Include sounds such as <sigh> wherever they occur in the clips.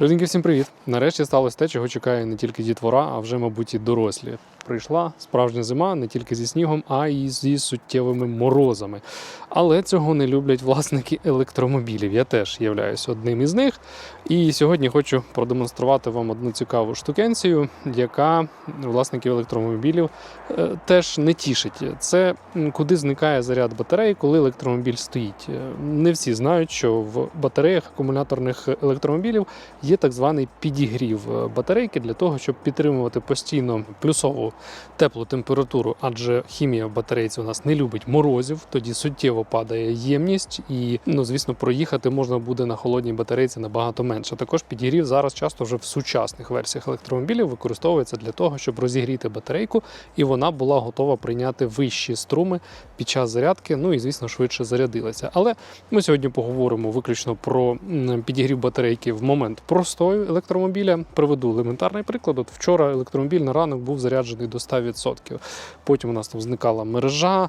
Людинки, всім привіт! Нарешті сталося те, чого чекає не тільки дітвора, а вже, мабуть, і дорослі. Прийшла справжня зима не тільки зі снігом, а й зі суттєвими морозами. Але цього не люблять власники електромобілів. Я теж являюсь одним із них. І сьогодні хочу продемонструвати вам одну цікаву штукенцію, яка власників електромобілів е, теж не тішить. Це куди зникає заряд батареї, коли електромобіль стоїть. Е, Не всі знають, що в батареях акумуляторних електромобілів є так званий підігрів е, батарейки для того, щоб підтримувати постійно плюсову теплу температуру, адже хімія в батарейці у нас не любить морозів, тоді суттєво падає ємність, і ну звісно, проїхати можна буде на холодній батарейці набагато менше. Також підігрів зараз часто вже в сучасних версіях електромобілів використовується для того, щоб розігріти батарейку, і вона була готова прийняти вищі струми під час зарядки. Ну і звісно, швидше зарядилася. Але ми сьогодні поговоримо виключно про підігрів батарейки в момент простою електромобіля. Приведу елементарний приклад. От вчора електромобіль на ранок був заряджений до 100%. Потім у нас там зникала мережа, е,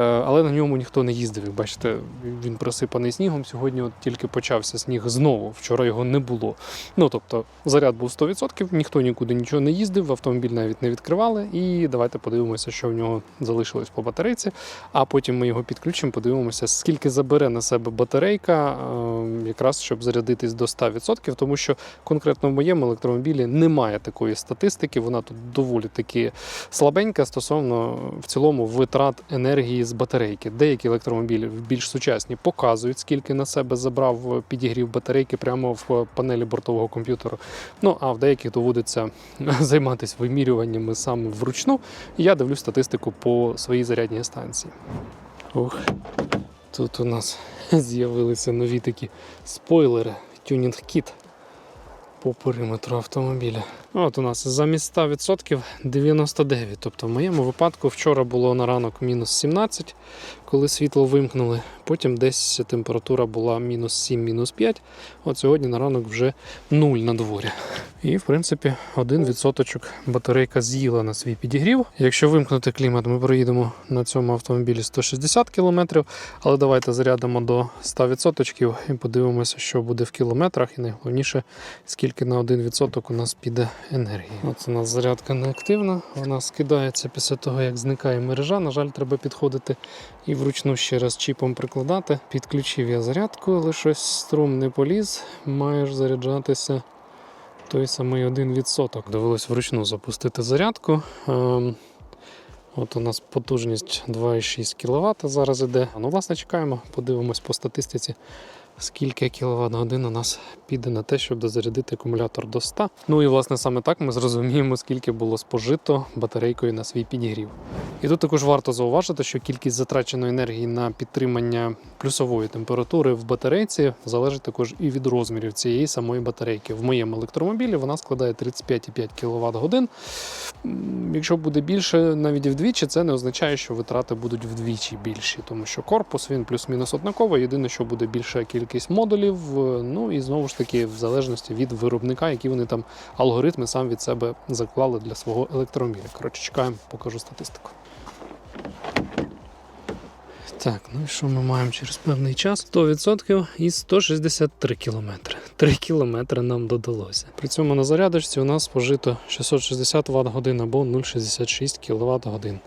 але на ньому ніхто не їздив. Як бачите, він присипаний снігом. Сьогодні от тільки почався сніг знову. Вчора його не було. Ну тобто заряд був 100%, ніхто нікуди нічого не їздив, автомобіль навіть не відкривали. І давайте подивимося, що в нього залишилось по батарейці. А потім ми його підключимо, подивимося, скільки забере на себе батарейка, е, якраз щоб зарядитись до 100%, тому що конкретно в моєму електромобілі немає такої статистики. Вона тут доволі таки слабенька стосовно в цілому витрат енергії з батарейки. Деякі електромобілі більш сучасні показують, скільки на себе забрав підігрів батарейки прямо в панелі бортового комп'ютера. Ну а в деяких доводиться <laughs> займатися вимірюваннями саме вручну. Я дивлюсь статистику по своїй зарядній станції. Ух, тут у нас <laughs> з'явилися нові такі спойлери, тюнінг-кіт по периметру автомобіля. От у нас замість 100% 99. Тобто в моєму випадку вчора було на ранок мінус 17, коли світло вимкнули. Потім десь температура була мінус 7, мінус 5. От сьогодні на ранок вже 0 на дворі. І в принципі один відсоточок батарейка з'їла на свій підігрів. Якщо вимкнути клімат, ми проїдемо на цьому автомобілі 160 км, але давайте зарядимо до 100% і подивимося, що буде в кілометрах, і найголовніше, скільки на 1% у нас піде енергії. От у нас зарядка неактивна, вона скидається після того, як зникає мережа. На жаль, треба підходити і вручну ще раз чіпом прикладати. Підключив я зарядку, але щось струм не поліз, має ж заряджатися той самий 1%. Довелось вручну запустити зарядку. Ем, От у нас потужність 2,6 кВт зараз іде. Ну, власне, чекаємо, подивимось по статистиці, скільки кВт годин у нас піде на те, щоб дозарядити акумулятор до 100. Ну і власне саме так ми зрозуміємо, скільки було спожито батарейкою на свій підігрів. І тут також варто зауважити, що кількість затраченої енергії на підтримання плюсової температури в батарейці залежить також і від розмірів цієї самої батарейки. В моєму електромобілі вона складає 35,5 кВт годин. Якщо буде більше, навіть вдвічі, це не означає, що витрати будуть вдвічі більші, тому що корпус він плюс-мінус однаковий. Єдине, що буде більша кількість модулів. е, Ну і знову ж таки, в залежності від виробника, які вони там алгоритми сам від себе заклали для свого електромобіля. Коротше, чекаємо, покажу статистику. Так, ну і що ми маємо через певний час? 100% і 163 км. 3 км нам додалося. При цьому на зарядочці у нас спожито 660 Вт годин або 0,66 кВт годин.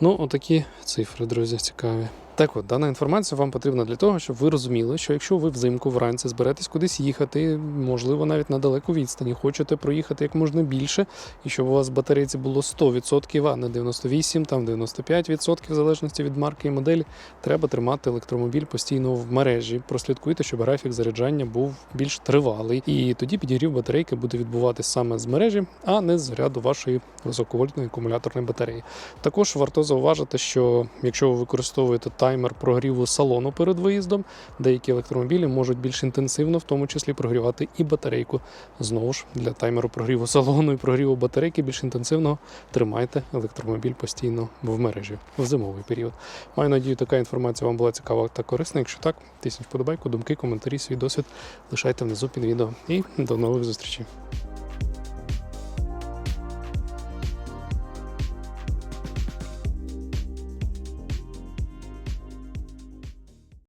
Ну, отакі цифри, друзі, цікаві. Так от, дана інформація вам потрібна для того, щоб ви розуміли, що якщо ви взимку вранці зберетесь кудись їхати, можливо, навіть на далеку відстані, хочете проїхати як можна більше, і щоб у вас батарейці було 100%, а не 98, там 95%, в залежності від марки і моделі, треба тримати електромобіль постійно в мережі. Прослідкуйте, щоб графік заряджання був більш тривалий. І тоді підігрів батарейки буде відбуватись саме з мережі, а не з заряду вашої високовольтної акумуляторної батареї. Також варто зауважити, що якщо ви використовуєте таймер прогріву салону перед виїздом, деякі електромобілі можуть більш інтенсивно, в тому числі прогрівати і батарейку. Знову ж для таймеру прогріву салону і прогріву батарейки більш інтенсивно тримайте електромобіль постійно в мережі в зимовий період. Маю надію, така інформація вам була цікава та корисна. Якщо так, тисніть вподобайку, думки, коментарі, свій досвід лишайте внизу під відео. І до нових зустрічей.